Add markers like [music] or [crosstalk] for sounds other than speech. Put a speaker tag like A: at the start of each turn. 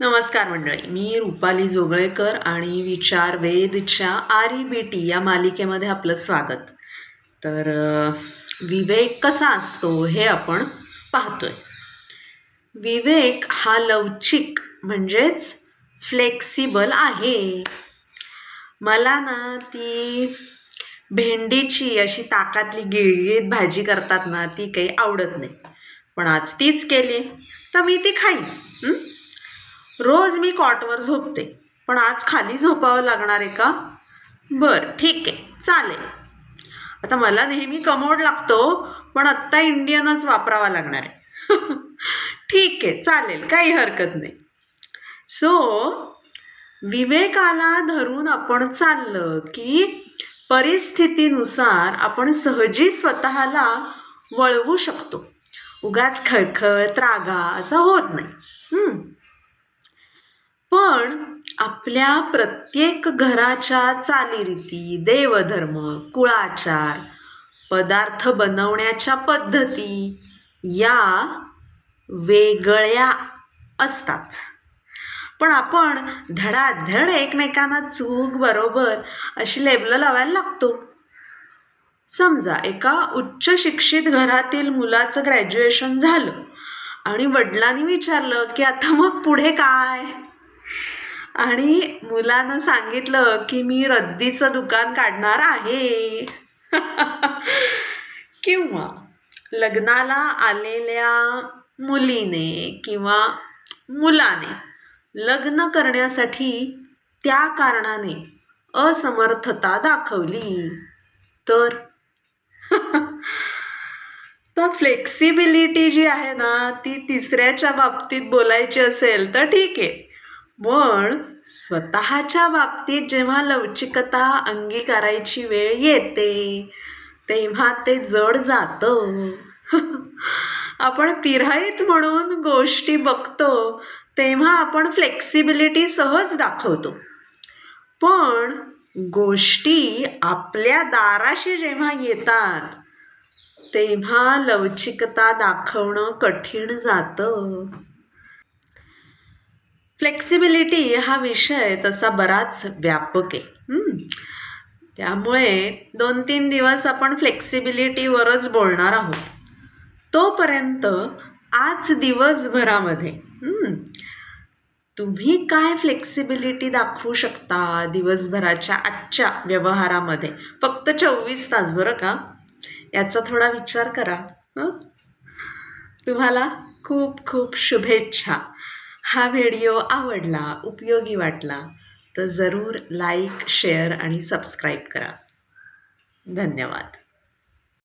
A: नमस्कार मंडळी मी रुपाली जोगळेकर आणि विचार वेदच्या आर ई बी टी या मालिकेमध्ये आपलं स्वागत. तर विवेक कसा असतो हे आपण पाहतोय. विवेक हा लवचिक म्हणजेच फ्लेक्सिबल आहे. मला ना ती भेंडीची अशी ताकातली गिळगिळीत भाजी करतात ना ती काही आवडत नाही. पण आज तीच केली तर मी ती खाईन रोज मी कॉटवर झोपते. पण आज खाली झोपावं लागणार आहे का? बरं ठीक आहे. चालेल. आता मला नेहमी कमोड लागतो पण आत्ता इंडियनच वापरावा लागणार आहे. [laughs] ठीक आहे चालेल. काही हरकत नाही. सो विवेकाला धरून आपण चाललं की परिस्थितीनुसार आपण सहजी स्वतःला वळवू शकतो. उगाच खळखळ त्रागा असं होत नाही. पण आपल्या प्रत्येक घराच्या चालीरीती देवधर्म कुळाचार पदार्थ बनवण्याच्या पद्धती या वेगळ्या असतात. पण आपण धडाधड एकमेकांना चूक बरोबर अशी लेबलं लावायला लागतो. समजा एका उच्च शिक्षित घरातील मुलाचं ग्रॅज्युएशन झालं आणि वडिलांनी विचारलं की आता मग पुढे काय? आणि मुलानं सांगितलं की मी रद्दीचं दुकान काढणार आहे. [laughs] किंवा लग्नाला आलेल्या मुलीने किंवा मुलाने लग्न करण्यासाठी त्या कारणाने असमर्थता दाखवली. तर [laughs] तर फ्लेक्सिबिलिटी जी आहे ना ती तिसऱ्याच्या बाबतीत बोलायची असेल तर ठीक आहे. पण स्वतःच्या बाबतीत जेव्हा लवचिकता अंगीकारायची वेळ येते तेव्हा ते जड जातं. [laughs] आपण तिराईत म्हणून गोष्टी बघतो तेव्हा आपण फ्लेक्सिबिलिटी सहज दाखवतो. पण गोष्टी आपल्या दाराशी जेव्हा येतात तेव्हा लवचिकता दाखवणं कठीण जातं. फ्लेक्सिबिलिटी हा विषय तसा बराच व्यापक आहे. त्यामुळे दोन तीन दिवस आपण फ्लेक्सिबिलिटीवरच बोलणार आहोत. तोपर्यंत आज दिवसभरामध्ये तुम्ही काय फ्लेक्सिबिलिटी दाखवू शकता दिवसभराच्या आजच्या व्यवहारामध्ये? फक्त चोवीस तास बरं का? याचा थोडा विचार करा हं? तुम्हाला खूप खूप शुभेच्छा. हा व्हिडिओ आवडला उपयोगी वाटला तर जरूर लाईक शेअर आणि सबस्क्राईब करा. धन्यवाद.